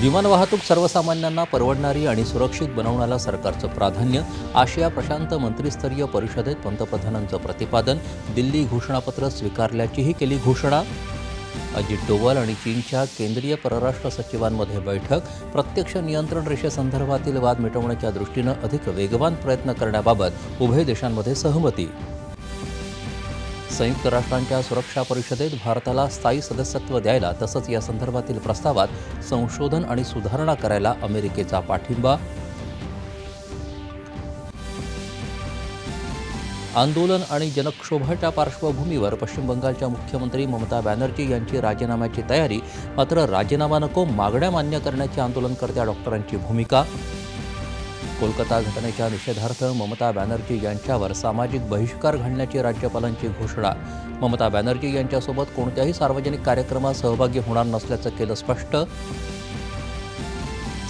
विमान वाहतूक सर्वसामान्यांना परवडणारी आणि सुरक्षित बनवण्याला सरकारचं प्राधान्य आशिया प्रशांत मंत्रिस्तरीय परिषदेत पंतप्रधानांचं प्रतिपादन दिल्ली घोषणापत्र स्वीकारल्याचीही केली घोषणा. अजित डोवाल आणि चीनच्या केंद्रीय परराष्ट्र सचिवांमध्ये बैठक प्रत्यक्ष नियंत्रण रेषेसंदर्भातील वाद मिटवण्याच्या दृष्टीनं अधिक वेगवान प्रयत्न करण्याबाबत उभय देशांमध्ये सहमती. संयुक्त राष्ट्रांच्या सुरक्षा परिषदेत भारताला स्थायी सदस्यत्व द्यायला तसंच या संदर्भातील प्रस्तावात संशोधन आणि सुधारणा करायला अमेरिकेचा पाठिंबा. आंदोलन आणि जनक्षोभाच्या पार्श्वभूमीवर पश्चिम बंगालच्या मुख्यमंत्री ममता बॅनर्जी यांची राजीनाम्याची तयारी मात्र राजीनामा नको मागण्या मान्य करण्याची आंदोलनकर्त्या डॉक्टरांची भूमिका कोलकाता घटनेच्या निषेधार्थ ममता बॅनर्जी यांच्यावर सामाजिक बहिष्कार घालण्याची राज्यपालांची घोषणा. ममता बॅनर्जी यांच्यासोबत कोणत्याही सार्वजनिक कार्यक्रमात सहभागी होणार नसल्याचं केलं स्पष्ट.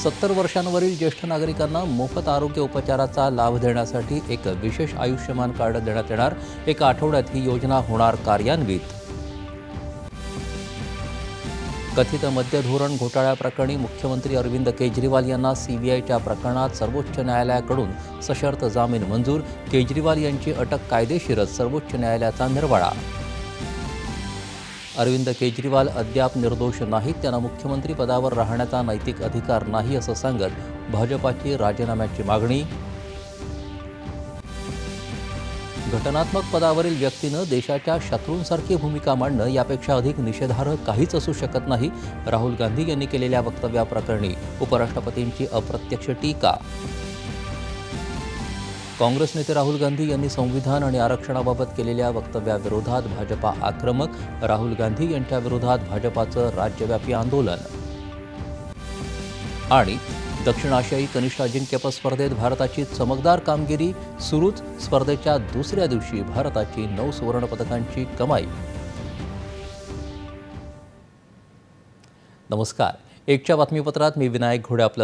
सत्तर वर्षांवरील ज्येष्ठ नागरिकांना मोफत आरोग्य उपचाराचा लाभ देण्यासाठी एक विशेष आयुष्यमान कार्ड देण्यात येणार. एका आठवड्यात ही योजना होणार कार्यान्वित. कथित मद्य धोरण घोटाळ्याप्रकरणी मुख्यमंत्री अरविंद केजरीवाल यांना सीबीआयच्या प्रकरणात सर्वोच्च न्यायालयाकडून सशर्त जामीन मंजूर. केजरीवाल यांची अटक कायदेशीरच सर्वोच्च न्यायालयाचा निर्वाळा. अरविंद केजरीवाल अद्याप निर्दोष नाहीत. त्यांना मुख्यमंत्री पदावर राहण्याचा नैतिक अधिकार नाही असं सांगत भाजपाची राजीनाम्याची मागणी. घटनात्मक पदावरील व्यक्तीनं देशाच्या शत्रूंसारखी भूमिका मांडणं यापेक्षा अधिक निषेधार्ह काहीच असू शकत नाही राहुल गांधी यांनी केलेल्या वक्तव्याप्रकरणी उपराष्ट्रपतींची अप्रत्यक्ष टीका. काँग्रेस नेते राहुल गांधी यांनी संविधान आणि आरक्षणाबाबत केलेल्या वक्तव्याविरोधात भाजपा आक्रमक राहुल गांधी यांच्या विरोधात भाजपाचं राज्यव्यापी आंदोलन. आणि दक्षिण आशियाई कनिष्ठ अजिंक्यपद स्पर्धेत भारताची चमकदार कामगिरी सुरूच स्पर्धेच्या दुसऱ्या दिवशी भारताची नऊ सुवर्णपदकांची कमाई. नमस्कार. एकच्या बातमीपत्रात मी विनायक घोडे आपलं